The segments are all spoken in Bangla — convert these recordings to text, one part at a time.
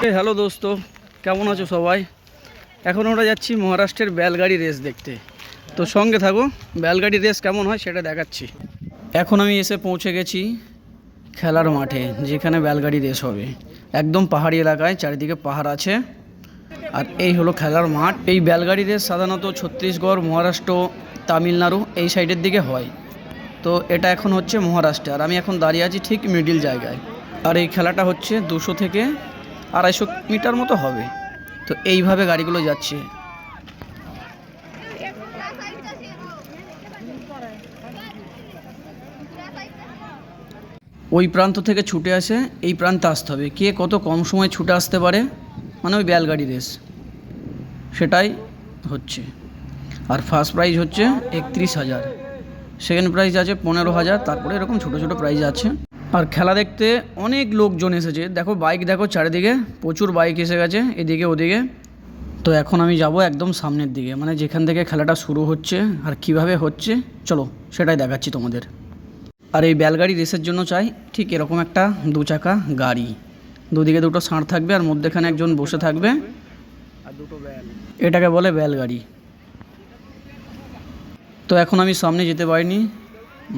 হ্যালো দোস্ত। কেমন আছো সবাই? এখন আমরা যাচ্ছি মহারাষ্ট্রের বেলগাড়ি রেস দেখতে। তো সঙ্গে থাকো, বেলগাড়ি রেস কেমন হয় সেটা দেখাচ্ছি। এখন আমি এসে পৌঁছে গেছি খেলার মাঠে, যেখানে বেলগাড়ি রেস হবে। একদম পাহাড়ি এলাকায়, চারিদিকে পাহাড় আছে। আর এই হলো খেলার মাঠ। এই বেলগাড়ি রেস সাধারণত ছত্তিশগড়, মহারাষ্ট্র, তামিলনাড়ু এই সাইডের দিকে হয়। তো এটা এখন হচ্ছে মহারাষ্ট্রে। আর আমি এখন দাঁড়িয়ে আছি ঠিক মিডিল জায়গায়। আর এই খেলাটা হচ্ছে দুশো থেকে আড়াইশো মিটার মতো হবে। তো এইভাবে গাড়িগুলো যাচ্ছে। ওই প্রান্ত থেকে ছুটে আসে, এই প্রান্তে আসতে হবে। কে কত কম সময় ছুটে আসতে পারে? মানে ওই বেলগাড়ি রেস। সেটাই হচ্ছে। আর ফার্স্ট প্রাইজ হচ্ছে একত্রিশ হাজার। সেকেন্ড প্রাইজ আছে পনেরো হাজার। তারপরে এরকম ছোটো ছোটো প্রাইজ আছে। আর খেলা দেখতে অনেক লোকজন এসেছে। দেখো বাইক দেখো চারিদিকে প্রচুর বাইক এসে গেছে, এদিকে ওদিকে। তো এখন আমি যাব একদম সামনের দিকে মানে যেখান থেকে খেলাটা শুরু হচ্ছে আর কীভাবে হচ্ছে। চলো, সেটাই দেখাচ্ছি তোমাদের। আর এই বেলগাড়ি রেসের জন্য চাই, ঠিক এরকম একটা দু চাকা গাড়ি। দুদিকে দুটো ষাঁড় থাকবে আর মধ্যেখানে একজন বসে থাকবে। আর দুটো এটাকে বলে বেলগাড়ি। তো এখন আমি সামনে যেতে পারিনি,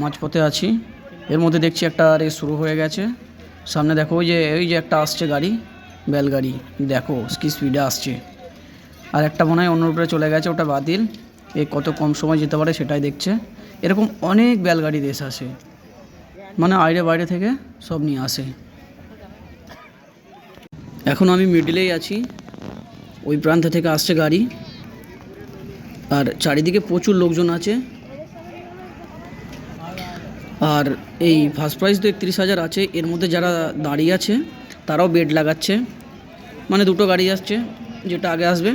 মাঝপথে আছি। এর মধ্যে দেখছি একটা রেস শুরু হয়ে গেছে। সামনে দেখো ওই যে ওই যে একটা আসছে গাড়ি, বেলগাড়ি। দেখো কি স্পিডে আসছে। আর একটা মনে হয় অন্য উপরে চলে গেছে, ওটা বাতিল। এ কত কম সময় যেতে পারে সেটাই দেখছে। এরকম অনেক বেলগাড়ি রেস আসে মানে আইরে বাইরে থেকে সব নিয়ে আসে। এখন আমি মিডিলেই আছি। ওই প্রান্ত থেকে আসছে গাড়ি। আর চারিদিকে প্রচুর লোকজন আছে। আর এই ফার্স্ট প্রাইজ তো একত্রিশ হাজার আছে। এর মধ্যে যারা দাঁড়িয়ে আছে, তারাও বেড লাগাচ্ছে। মানে দুটো গাড়ি আসছে, যেটা আগে আসবে,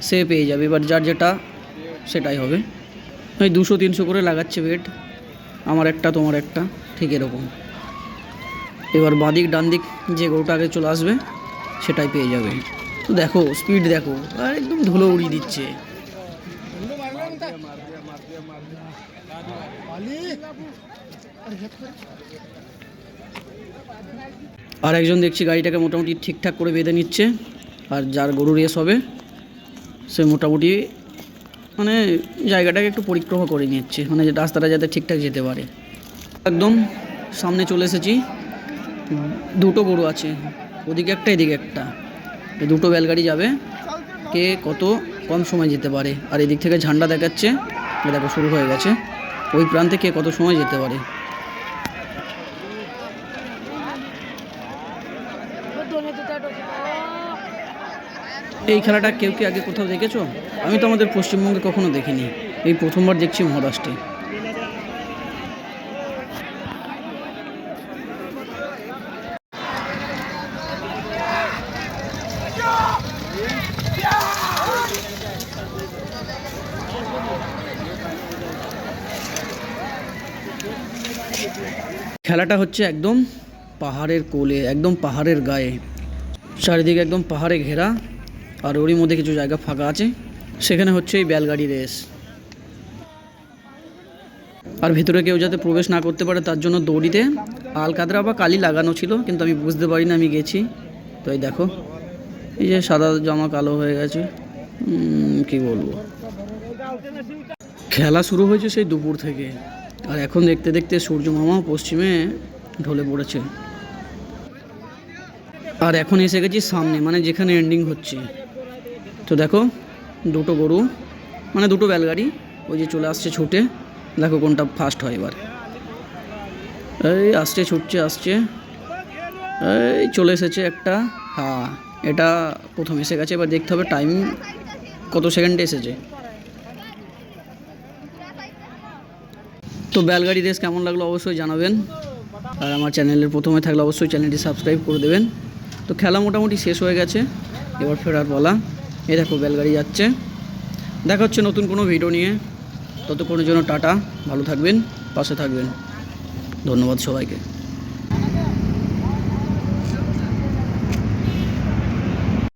সে পেয়ে যাবে। এবার যার যেটা, সেটাই হবে। ওই দুশো, তিনশো করে লাগাচ্ছে বেড আমার একটা, তোমার একটা, ঠিক এরকম। এবার বাঁদিক ডান দিক যে গরুটা আগে চলে আসবে, সেটাই পেয়ে যাবে। তো দেখো স্পিড দেখো আর একদম ধুলো উড়িয়ে দিচ্ছে। আর একজন দেখছি গাড়িটাকে মোটামুটি ঠিকঠাক করে বেঁধে নিচ্ছে, আর যার গরু রেস হবে, সে মোটামুটি মানে জায়গাটাকে একটু পরিক্রমা করে নিচ্ছে মানে রাস্তাটা যাতে ঠিকঠাক যেতে পারে। একদম সামনে চলে এসেছি, দুটো গরু আছে, ওদিকে একটা, এদিকে একটা দুটো বেলগাড়ি যাবে। কে কত কম সময় যেতে পারে? আর এদিক থেকে ঝান্ডা দেখাচ্ছে দেখো শুরু হয়ে গেছে। ওই প্রান্তে কে কত সময় যেতে পারে? এই খেলাটা কেউ কি আগে কোথাও দেখেছ? আমি তো আমাদের পশ্চিমবঙ্গে কখনো দেখিনি। এই প্রথমবার দেখছি মহারাষ্ট্রে। খেলাটা হচ্ছে একদম পাহাড়ের কোলে, একদম পাহাড়ের গায়ে। চারিদিকে একদম পাহাড়ে ঘেরা, আর ওরই মধ্যে কিছু জায়গা ফাঁকা আছে। সেখানে হচ্ছে এই বেলগাড়ি রেস। আর ভেতরে কেউ যাতে প্রবেশ না করতে পারে তার জন্য দড়িতে। আলকাতরা বা কালি লাগানো ছিল, কিন্তু আমি বুঝতে পারি না আমি গেছি। তো এই দেখো, এই যে সাদা জামা কালো হয়ে গেছে। কি বলব? খেলা শুরু হয়েছে সেই দুপুর থেকে। আর এখন দেখতে দেখতে সূর্য মামা পশ্চিমে ঢলে পড়েছে। আর এখন এসে গেছি সামনে মানে যেখানে এন্ডিং হচ্ছে। তো দেখো, দুটো গরু মানে দুটো বেলগাড়ি, ওই যে চলে আসছে ছুটে। দেখো কোনটা ফার্স্ট হয় এবার। এই আসছে, ছুটছে, আসছে। এই চলে এসেছে একটা হ্যাঁ এটা প্রথম এসে গেছে, এবার দেখতে হবে টাইম কত সেকেন্ডে এসেছে। তো বেলগাড়ি দেশ কেমন লাগল অবশ্যই জানাবেন। আর আমার চ্যানেলের প্রথমে থাকলে অবশ্যই চ্যানেলটি সাবস্ক্রাইব করে দেবেন। তো খেলা মোটামুটি শেষ হয়ে গেছে, এবার ফেরার বলা এ দেখো বেলগাড়ি যাচ্ছে। দেখা হচ্ছে নতুন কোনো ভিডিও নিয়ে। ততক্ষণের জন্য টাটা, ভালো থাকবেন, পাশে থাকবেন। ধন্যবাদ সবাইকে।